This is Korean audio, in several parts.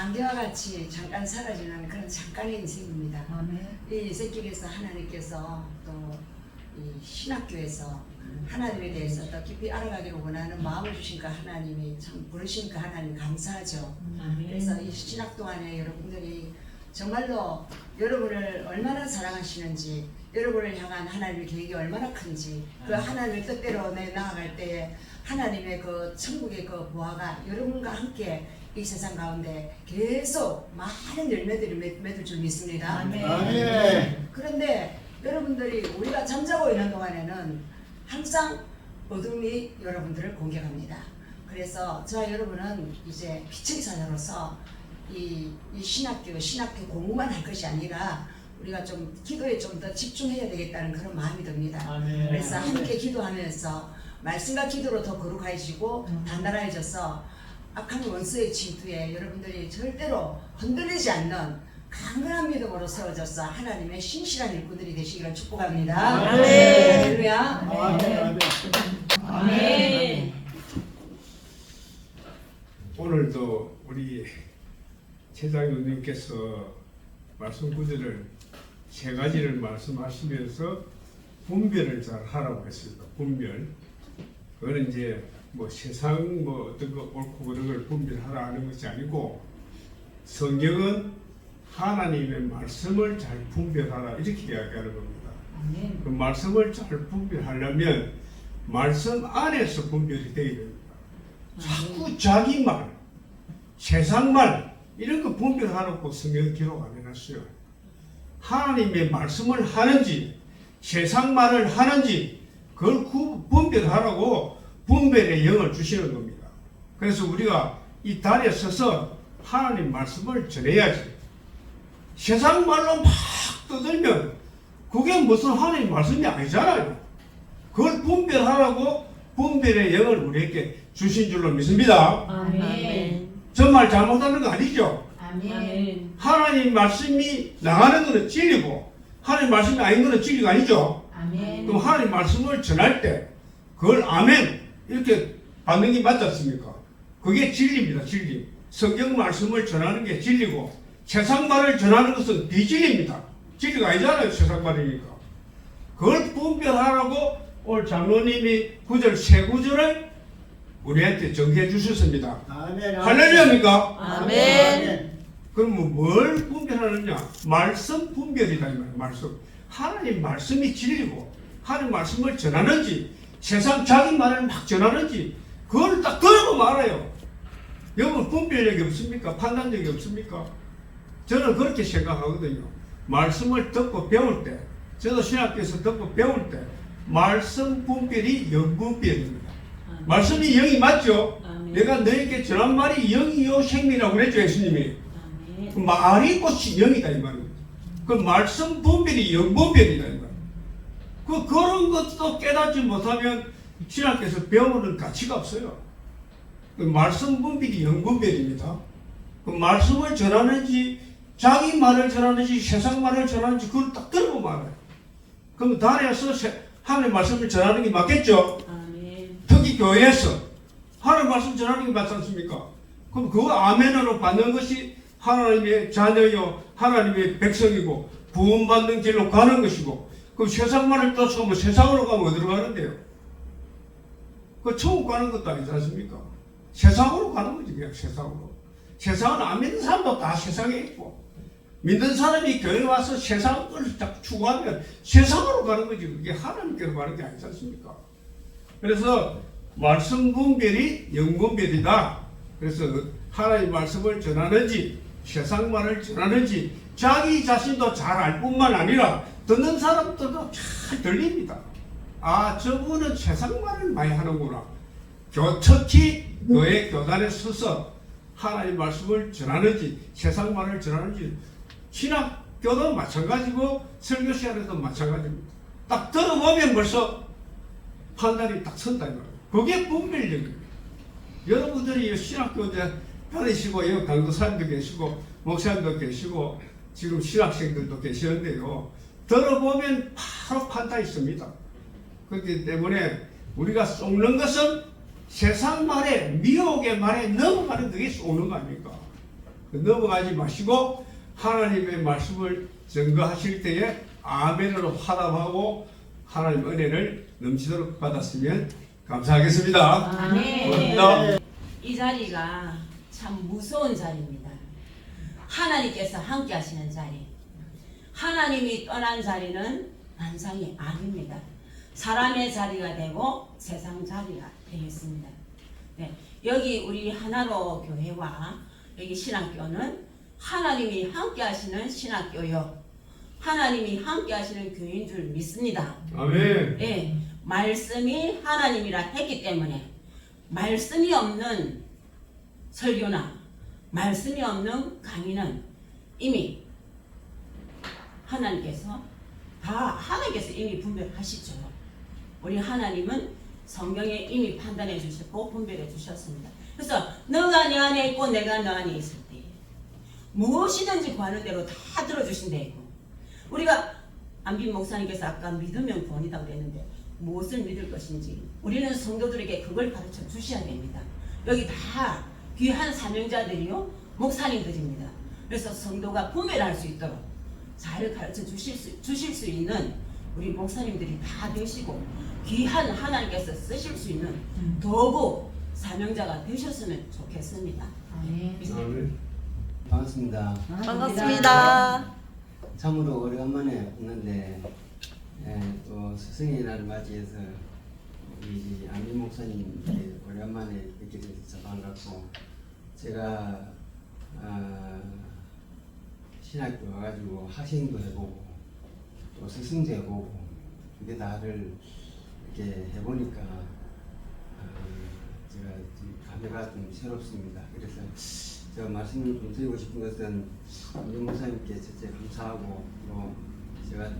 안개와 같이 잠깐 사라지는 그런 잠깐의 인생입니다. 아멘. 이 새길에서 하나님께서 또이 신학교에서 하나님에 대해서 더 깊이 알아가기를 원하는 마음을 주신 그 하나님이 참 부르신 그 하나님 감사하죠. 그래서 이 신학 동안에 여러분들이 정말로 여러분을 얼마나 사랑하시는지 여러분을 향한 하나님의 계획이 얼마나 큰지 그 하나님의 뜻대로 내 나아갈 때에 하나님의 그 천국의 그 보화가 여러분과 함께 이 세상 가운데 계속 많은 열매들이 맺- 맺을 줄 믿습니다. 아멘. 아멘. 그런데 여러분들이 우리가 잠자고 있는 동안에는 항상 어둠이 여러분들을 공격합니다. 그래서 저와 여러분은 이제 빛의 사자로서 이, 이 신학교, 신학교 공부만 할 것이 아니라 우리가 좀 기도에 좀 더 집중해야 되겠다는 그런 마음이 듭니다. 아멘. 그래서 함께 기도하면서 말씀과 기도로 더 거룩해지고 단단해져서 악한 원수의 침투에 여러분들이 절대로 흔들리지 않는 강건한 믿음으로 세워져서 하나님의 신실한 일꾼들이 되시기를 축복합니다. 아멘. 할렐루야. 아멘. 아멘. 아멘. 오늘도 우리 최장님께서 말씀 구절을 세 가지를 말씀하시면서 분별을 잘 하라고 했습니다. 분별. 그거는 이제 뭐 세상 뭐 어떤 거 옳고 그른 걸 분별하라 하는 것이 아니고 성경은 하나님의 말씀을 잘 분별하라 이렇게 이야기하는 겁니다. 아멘. 그 말씀을 잘 분별하려면 말씀 안에서 분별이 되어야 됩니다. 자꾸 자기 말, 세상 말 이런 거 분별하라고 성경 기록 안 해놨어요. 하나님의 말씀을 하는지 세상 말을 하는지 그걸 구- 분별하라고 분별의 영을 주시는 겁니다. 그래서 우리가 이 단에 서서 하나님 말씀을 전해야지. 세상 말로 막 떠들면 그게 무슨 하나님 말씀이 아니잖아요. 그걸 분별하라고 분별의 영을 우리에게 주신 줄로 믿습니다. 아멘. 저말 잘못하는 거 아니죠? 아멘. 하나님 말씀이 나가는 거는 진리고 하나님 말씀이 아닌 거는 진리가 아니죠. 아멘. 그럼 하나님 말씀을 전할 때 그걸 아멘 이렇게 받는 게 맞지 않습니까? 그게 진리입니다. 진리. 성경 말씀을 전하는 게 진리고 세상 말을 전하는 것은 비진리입니다. 진리가 아니잖아요. 세상 말이니까. 그걸 분별하라고 오늘 장로님이 구절 세 구절을 우리한테 정해 주셨습니다. 아멘. 할렐루야입니까? 아멘. 그럼 뭐뭘 분별하느냐? 말씀 분별이다 이 말이에요. 말씀. 하나님 말씀이 진리고 하나님 말씀을 전하는지 세상 자기 말을 막 전하는지 그걸 딱 들고 말아요. 여러분 분별력이 없습니까? 판단력이 없습니까? 저는 그렇게 생각하거든요. 말씀을 듣고 배울 때, 저도 신학교에서 듣고 배울 때 말씀 분별이 영분별입니다. 말씀이 영이 맞죠? 아멘. 내가 너에게 전한 말이 영이요 생명이라고 그랬죠 예수님이. 아멘. 그 말이 꽃이 영이다 이 말입니다. 그 말씀 분별이 영분별이다 이 말입니다. 그 그런 것도 깨닫지 못하면 신학교에서 배우는 가치가 없어요. 그 말씀 분별이 영분별입니다. 그 말씀을 전하는지 자기 말을 전하는지 세상 말을 전하는지 그걸 딱 들고 말아요. 그럼 단에서 세- 하나님의 말씀을 전하는 게 맞겠죠? 아멘. 특히 교회에서 하나님 말씀 전하는 게 맞지 않습니까? 그럼 그거 아멘으로 받는 것이 하나님의 자녀요 하나님의 백성이고 구원받는 길로 가는 것이고 그럼 세상만을 쫓아오면 세상으로 가면 어디로 가는데요? 그 천국 가는 것도 아니지 않습니까? 세상으로 가는 거지 그냥 세상으로 세상은 안 믿는 사람도 다 세상에 있고 믿는 사람이 교회 와서 세상을 추구하면 세상으로 가는 거지 그게 하나님께로 가는 게 아니지 않습니까? 그래서 말씀 분별이 영분별이다. 그래서 하나님 말씀을 전하는지 세상 말을 전하는지 자기 자신도 잘 알 뿐만 아니라 듣는 사람들도 잘 들립니다. 아 저분은 세상 말을 많이 하는구나. 교, 특히 교회 교단에 서서 하나님 말씀을 전하는지 세상 말을 전하는지 신학교도 마찬가지고 설교 시간에도 마찬가지입니다. 딱 들어보면 벌써 판단이 딱 선다. 그게 분별력입니다. 여러분들이 이 신학교 이제 다니시고 여기 강도사님도 계시고 목사님도 계시고 지금 신학생들도 계시는데요. 들어보면 바로 판단이 씁니다. 그렇기 때문에 우리가 쏘는 것은 세상 말에 미혹의 말에 넘어가는 그게 쏘는 거 아닙니까? 넘어가지 마시고 하나님의 말씀을 증거하실 때에 아멘으로 화답하고 하나님 은혜를 넘치도록 받았으면 감사하겠습니다. 아멘. 감사합니다. 이 자리가 참 무서운 자리입니다. 하나님께서 함께 하시는 자리. 하나님이 떠난 자리는 만상이 아닙니다. 사람의 자리가 되고 세상 자리가 되겠습니다. 네, 여기 우리 하나로 교회와 여기 신학교는 하나님이 함께 하시는 신학교요. 하나님이 함께 하시는 교회인 줄 믿습니다. 아멘. 예, 말씀이 하나님이라 했기 때문에 말씀이 없는 설교나 말씀이 없는 강의는 이미 하나님께서 다 하나님께서 이미 분별하시죠. 우리 하나님은 성경에 이미 판단해 주셨고 분별해 주셨습니다. 그래서 너가 내 안에 있고 내가 너 안에 있을 때 무엇이든지 구하는 대로 다 들어주신대고 우리가 안빈 목사님께서 아까 믿으면 구원이다 그랬는데 무엇을 믿을 것인지 우리는 성도들에게 그걸 가르쳐 주셔야 됩니다. 여기 다 귀한 사명자들이요 목사님들입니다. 그래서 성도가 분별할 수 있도록 잘 가르쳐 주실 수, 주실 수 있는 우리 목사님들이 다 되시고 귀한 하나님께서 쓰실 수 있는 도구 사명자가 되셨으면 좋겠습니다. 아멘. 반갑습니다. 반갑습니다. 참으로 오래간만에 오는데 예, 또 스승의 날을 맞이해서 우리 안민 목사님 오래간만에 뵙게 돼서 참 반갑고 제가 아, 신학교 와가지고 학생도 해보고 또 스승도 해보고 이게 다를 이렇게 해보니까 아, 제가 좀 감회가 좀 새롭습니다. 그래서 제가 말씀을 좀 드리고 싶은 것은 안민 목사님께 첫째 감사하고 또 제가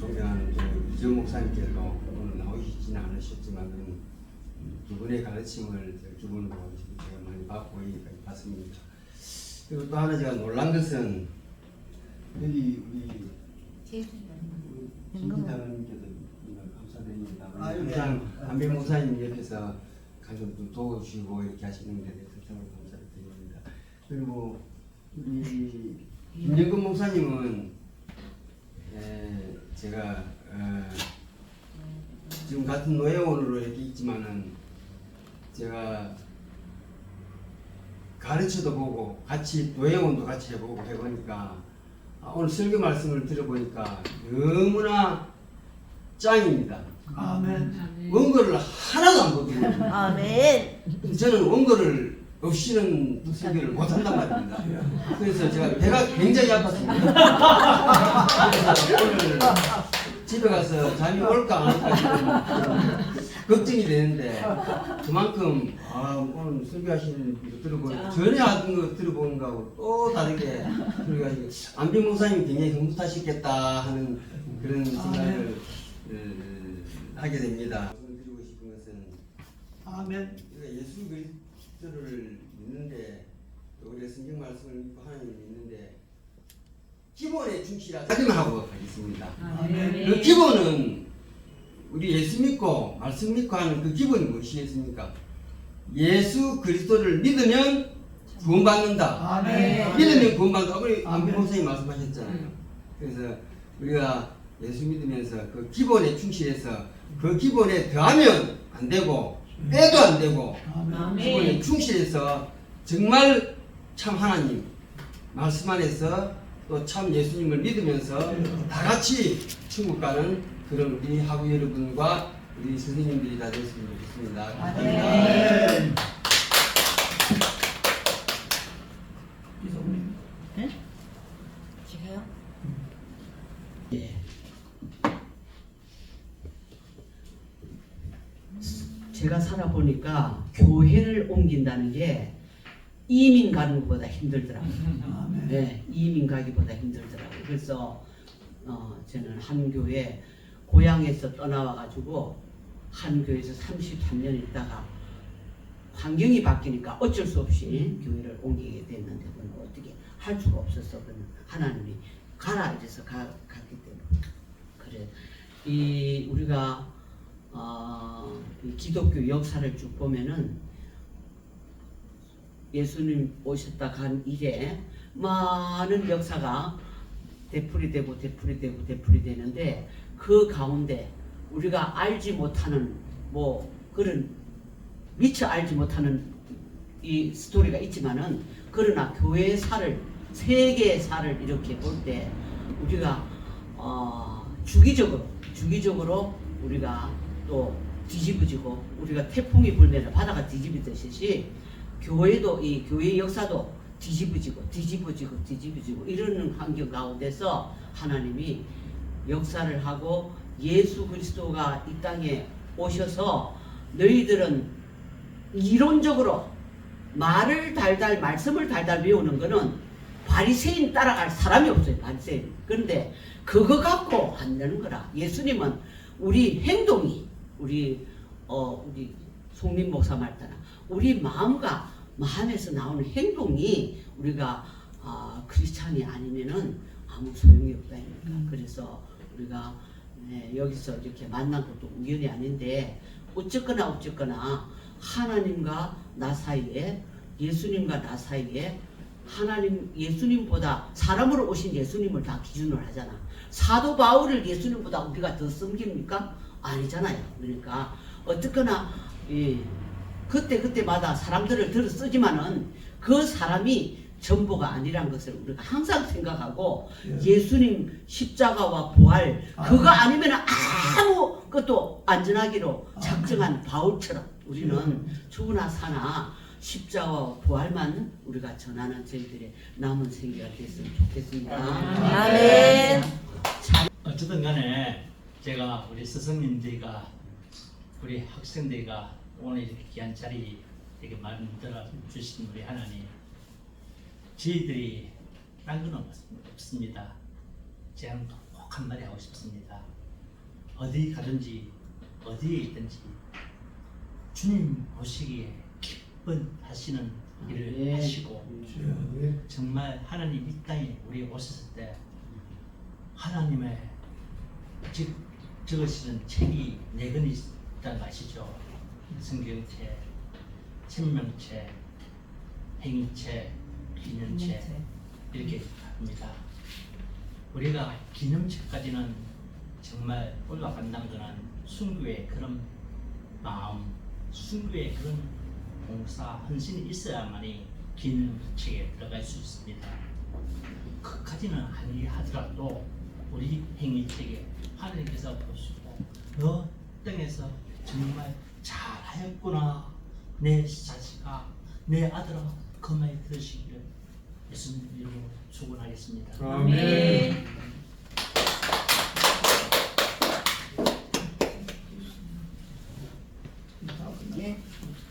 존경하는 또 유정 목사님께도 오늘 나오시지는 않으셨지만 두 분의 가르침을 두 분으로 제가 많이 받고 봤습니다. 그리고 또 하나 제가 놀란 것은 여기 우리 김기장님께도 감사드립니다. 아유, 네. 항상 안빈 목사님 옆에서 가끔 좀 도와주시고 이렇게 하시는 데 대해서 정말 감사드립니다. 그리고 우리 김정근 목사님은 에, 제가 어, 지금 같은 노예원으로 이렇게 있지만은 제가 가르쳐도 보고 같이 노예원도 같이 해보고 해보니까 아, 오늘 설교 말씀을 들어보니까 너무나 짱입니다. 아멘. 원고를 하나도 안 보거든요. 아멘. 저는 원고를 없이는 설교를 못한단 말입니다. 그래서 제가 배가 굉장히 아팠습니다. 그래서 오늘 집에 가서 잠이 올까 안 올까 지금 걱정이 되는데 그만큼 아, 오늘 설교하시는 거 들어보니까 전에 하던 거 들어보는 거하고 또 다르게 설교하시고 안빈 목사님이 굉장히 흐뭇하시겠다 하는 그런 생각을 어, 하게 됩니다. 드리고 싶은 것은 아멘. 예수 그리스도를 믿는데 또 우리가 성경 말씀을 믿고 하나님을 믿는데 기본에 충실하자 하고 가겠습니다. 그 기본은 우리 예수 믿고 말씀 믿고 하는 그 기본이 무엇이겠습니까? 예수 그리스도를 믿으면 구원받는다. 아멘. 믿으면 구원받는다. 우리 아멘. 안비 목사님 말씀하셨잖아요. 그래서 우리가 예수 믿으면서 그 기본에 충실해서 그 기본에 더하면 안 되고 빼도 안 되고 아멘. 기본에 충실해서 정말 참 하나님 말씀 안에서 또 참 예수님을 믿으면서 다 같이 천국 가는 그런 우리 하부 여러분과 우리 선생님들이 다 됐으면 좋겠습니다. 감사합니다. 아멘. 이성님. 제가요? 제가 살아보니까 교회를 옮긴다는 게 이민 가는 것보다 힘들더라고요. 네, 이민 가기보다 힘들더라고요. 그래서 어, 저는 한 교회 고향에서 떠나와 가지고 한 교회에서 33년 있다가 환경이 바뀌니까 어쩔 수 없이 교회를 옮기게 됐는데 그건 어떻게 할 수가 없었어. 그는 하나님이 가라 이래서 가, 갔기 때문에 그래 이 우리가 어, 이 기독교 역사를 쭉 보면은 예수님 오셨다 간 이래 많은 역사가 되풀이되고 되풀이되고 되풀이되는데 그 가운데 우리가 알지 못하는 뭐 그런 미처 알지 못하는 이 스토리가 있지만은 그러나 교회의 살을 세계의 살을 이렇게 볼 때 우리가 어, 주기적으로 주기적으로 우리가 또 뒤집어지고 우리가 태풍이 불면 바다가 뒤집어지듯이 교회도 이 교회 역사도 뒤집어지고 뒤집어지고 뒤집어지고 이러는 환경 가운데서 하나님이 역사를 하고 예수 그리스도가 이 땅에 오셔서 너희들은 이론적으로 말을 달달 말씀을 달달 외우는 거는 바리새인 따라갈 사람이 없어요 바리새인. 그런데 그거 갖고 안 되는 거라. 예수님은 우리 행동이 우리 어 우리 송민 목사 말따라 우리 마음과 마음에서 나오는 행동이 우리가 아, 크리스찬이 아니면은 아무 소용이 없다 니까 그래서 우리가 네, 여기서 이렇게 만난 것도 우연이 아닌데 어쨌거나 어쨌거나 하나님과 나 사이에 예수님과 나 사이에 하나님 예수님보다 사람으로 오신 예수님을 다 기준으로 하잖아. 사도 바울을 예수님보다 우리가 더 섬깁니까? 아니잖아요. 그러니까 어쨌거나 예, 그때 그때마다 사람들을 들어 쓰지만은 그 사람이 전부가 아니란 것을 우리가 항상 생각하고 예 수님 십자가와 부활 그거 아니면 아무 것도 안전하기로 작정한 바울처럼 우리는 죽으나 사나 십자가와 부활만 우리가 전하는 저희들의 남은 생애가 됐으면 좋겠습니다. 아멘. 어쨌든 간에 제가 우리 스승님들과 우리 학생들과 오늘 이렇게 귀한 자리 이렇게 만들어 주신 우리 하나님 저희들이 딴건 없습니다. 제가 꼭 한마디 하고 싶습니다. 어디 가든지 어디에 있든지 주님 보시기에 기쁜 하시는 일을 네. 하시고 정말 하나님 이 땅에 우리 오셨을 때 하나님의 즉 적으시는 책이 네 권이 있다는 거 아시죠? 성경책, 생명책, 행위책, 기념책 이렇게 합니다. 우리가 기념책까지는 정말 올라간다는 것은 순교의 그런 마음, 순교의 그런 봉사, 헌신이 있어야만이 기념책에 들어갈 수 있습니다. 그까지는 아니 하더라도 우리 행위책에 하나님께서 보시고 너 땅에서 정말 잘 하였구나 내 자식아 내 아들아 그말 들으시기를 예수님 이름으로 축원하겠습니다. 아멘.